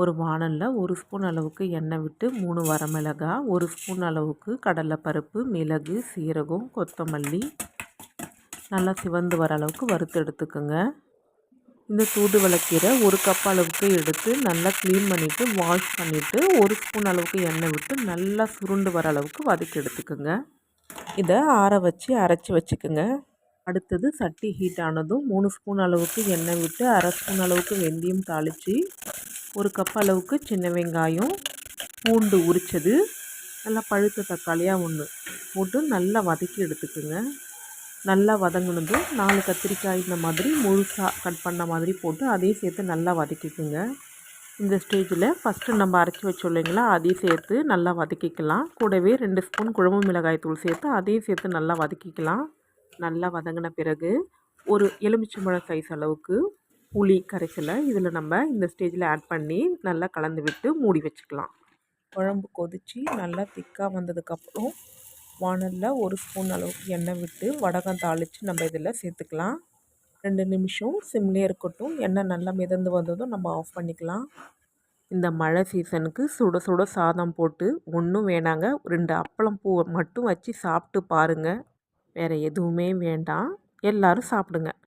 ஒரு வாணலில் ஒரு ஸ்பூன் அளவுக்கு எண்ணெய் விட்டு மூணு வரமிளகா ஒரு ஸ்பூன் அளவுக்கு கடலைப்பருப்பு மிளகு சீரகம் கொத்தமல்லி. நல்லா சிவந்து வர அளவுக்கு வறுத்து எடுத்துக்கோங்க. இந்த தூதுவளைக்கீரை ஒரு கப் அளவுக்கு எடுத்து நல்லா க்ளீன் பண்ணிவிட்டு வாஷ் பண்ணிவிட்டு ஒரு ஸ்பூன் அளவுக்கு எண்ணெய் விட்டு நல்லா சுருண்டு வர அளவுக்கு வதக்கி எடுத்துக்கோங்க. இதை ஆற வச்சு அரைச்சி வச்சுக்கோங்க. அடுத்தது சட்டி ஹீட் ஆனதும் மூணு ஸ்பூன் அளவுக்கு எண்ணெய் விட்டு அரை ஸ்பூன் அளவுக்கு வெந்தயம் தாளித்து ஒரு கப் அளவுக்கு சின்ன வெங்காயம் பூண்டு உரித்தது நல்லா பழுத்த தக்காளியாக ஒன்று போட்டு நல்லா வதக்கி எடுத்துக்கோங்க. நல்லா வதங்கினதும் நாலு கத்திரிக்காய் இந்த மாதிரி முழுசாக கட் பண்ண மாதிரி போட்டு அதையும் சேர்த்து நல்லா வதக்கிக்குங்க. இந்த ஸ்டேஜில் ஃபஸ்ட்டு நம்ம அரைச்சி வச்சோம் இல்லைங்களா அதையும் சேர்த்து நல்லா வதக்கிக்கலாம். கூடவே ரெண்டு ஸ்பூன் குழம்பு மிளகாய் தூள் சேர்த்து அதையும் சேர்த்து நல்லா வதக்கிக்கலாம். நல்லா வதங்கின பிறகு ஒரு எலுமிச்சம்பழம் சைஸ் அளவுக்கு புளி கரைசலை இதில் நம்ம இந்த ஸ்டேஜில் ஆட் பண்ணி நல்லா கலந்து விட்டு மூடி வச்சுக்கலாம். குழம்பு கொதித்து நல்லா திக்காக வந்ததுக்கப்புறம் வானலில் ஒரு ஸ்பூன் அளவுக்கு எண்ணெய் விட்டு வடகம் தாளித்து நம்ம இதில் சேர்த்துக்கலாம். ரெண்டு நிமிஷம் சிம்லேயே இருக்கட்டும். எண்ணெய் நல்லா மிதந்து வந்ததும் நம்ம ஆஃப் பண்ணிக்கலாம். இந்த மழை சீசனுக்கு சுட சுட சாதம் போட்டு ஒன்றும் வேணாங்க. ரெண்டு அப்பளம் பூவை மட்டும் வச்சு சாப்பிட்டு பாருங்கள் வேறு எதுவுமே வேண்டாம். எல்லோரும் சாப்பிடுங்க.